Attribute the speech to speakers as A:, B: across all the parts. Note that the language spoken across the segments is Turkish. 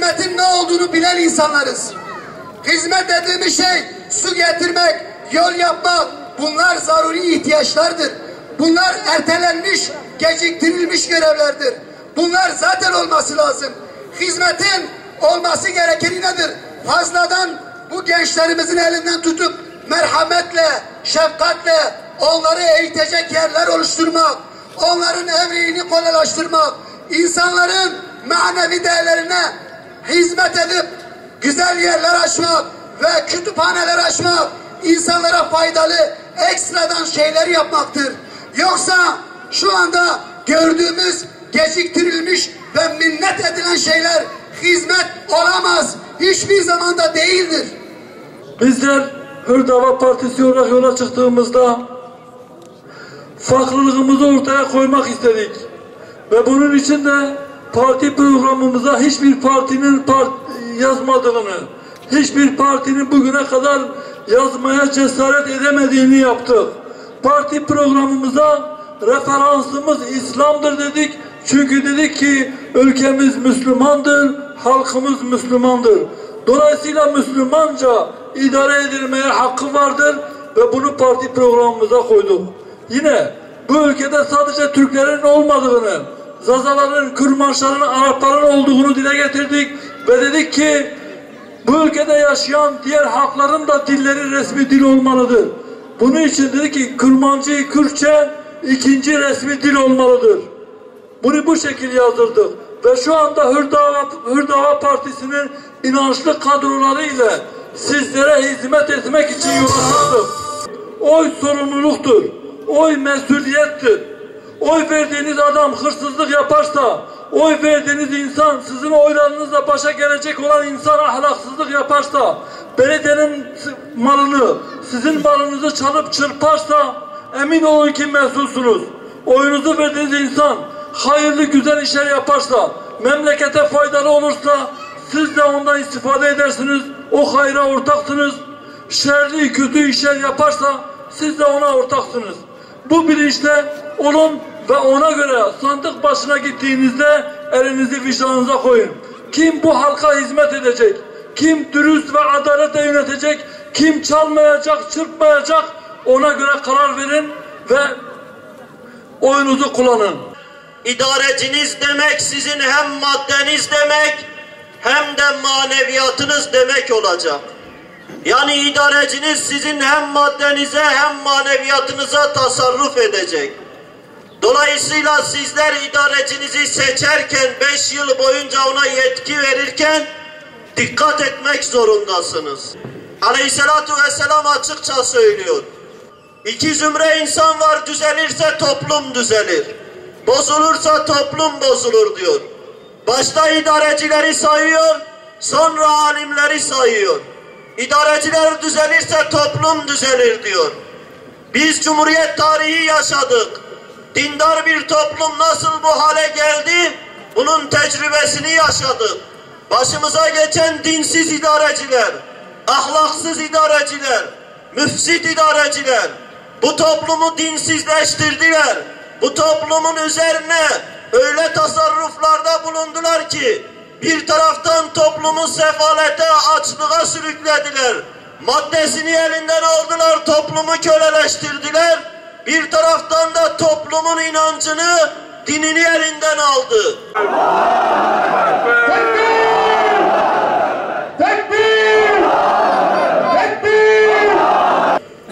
A: hizmetin ne olduğunu bilen insanlarız. Hizmet dediğimiz şey su getirmek, yol yapmak bunlar zaruri ihtiyaçlardır. Bunlar ertelenmiş, geciktirilmiş görevlerdir. Bunlar zaten olması lazım. Hizmetin olması gerekeni nedir? Fazladan bu gençlerimizin elinden tutup merhametle, şefkatle onları eğitecek yerler oluşturmak, onların evliliğini kolaylaştırmak, insanların manevi değerlerine hizmet edip güzel yerler açmak ve kütüphaneler açmak insanlara faydalı ekstradan şeyler yapmaktır. Yoksa şu anda gördüğümüz geciktirilmiş ve minnet edilen şeyler hizmet olamaz. Hiçbir zamanda değildir.
B: Bizler Hırdava Partisi olarak yola çıktığımızda farklılığımızı ortaya koymak istedik. Ve bunun için de parti programımıza hiçbir partinin part yazmadığını, hiçbir partinin bugüne kadar yazmaya cesaret edemediğini yaptık. Parti programımıza referansımız İslam'dır dedik. Çünkü dedik ki ülkemiz Müslümandır, halkımız Müslümandır. Dolayısıyla Müslümanca idare edilmeye hakkı vardır ve bunu parti programımıza koyduk. Yine bu ülkede sadece Türklerin olmadığını, Zazaların, Kürmanşların, Arapların olduğunu dile getirdik ve dedik ki bu ülkede yaşayan diğer halkların da dilleri resmi dil olmalıdır. Bunun için dedi ki Kürmancı, Kürtçe ikinci resmi dil olmalıdır. Bunu bu şekilde yazdırdık. Ve şu anda Hürdava, Hürdava Partisi'nin inançlı kadroları ile sizlere hizmet etmek için yola çıktık. Oy sorumluluktur. Oy mesuliyettir. Oy verdiğiniz adam hırsızlık yaparsa, oy verdiğiniz insan sizin oylarınızla başa gelecek olan insan ahlaksızlık yaparsa, belediyenin malını, sizin malınızı çalıp çırparsa emin olun ki mesulsunuz. Oyunuzu verdiğiniz insan hayırlı güzel işler yaparsa, memlekete faydalı olursa siz de ondan istifade edersiniz. O hayra ortaksınız. Şerli kötü işler yaparsa siz de ona ortaksınız. Bu bilinçle olun ve ona göre sandık başına gittiğinizde elinizi vicdanınıza koyun. Kim bu halka hizmet edecek? Kim dürüst ve adaletle yönetecek? Kim çalmayacak, çırpmayacak? Ona göre karar verin ve oyunuzu kullanın.
C: İdareciniz demek sizin hem maddeniz demek hem de maneviyatınız demek olacak. Yani idareciniz sizin hem maddenize hem maneviyatınıza tasarruf edecek. Dolayısıyla sizler idarecinizi seçerken beş yıl boyunca ona yetki verirken dikkat etmek zorundasınız. Aleyhissalatu vesselam açıkça söylüyor. İki zümre insan var düzelirse toplum düzelir. Bozulursa toplum bozulur diyor. Başta idarecileri sayıyor, sonra alimleri sayıyor. İdareciler düzelirse toplum düzelir diyor. Biz Cumhuriyet tarihi yaşadık. Dindar bir toplum nasıl bu hale geldi? Bunun tecrübesini yaşadık. Başımıza geçen dinsiz idareciler, ahlaksız idareciler, müfsit idareciler bu toplumu dinsizleştirdiler. Bu toplumun üzerine öyle tasarruflarda bulundular ki bir taraftan toplumu sefalete, açlığa sürüklediler. Maddesini elinden aldılar, toplumu köleleştirdiler. Bir taraftan da toplumun inancını, dinini elinden aldı.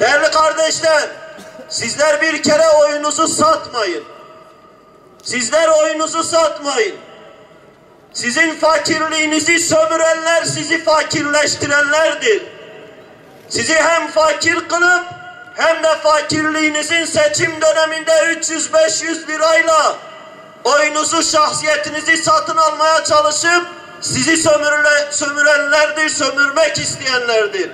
C: Değerli kardeşler, sizler bir kere oyunuzu satmayın. Sizler oyunuzu satmayın. Sizin fakirliğinizi sömürenler sizi fakirleştirenlerdir. Sizi hem fakir kılıp hem de fakirliğinizin seçim döneminde 300-500 lirayla oyunuzu, şahsiyetinizi satın almaya çalışıp sizi sömürle, sömürenlerdir, sömürmek isteyenlerdir.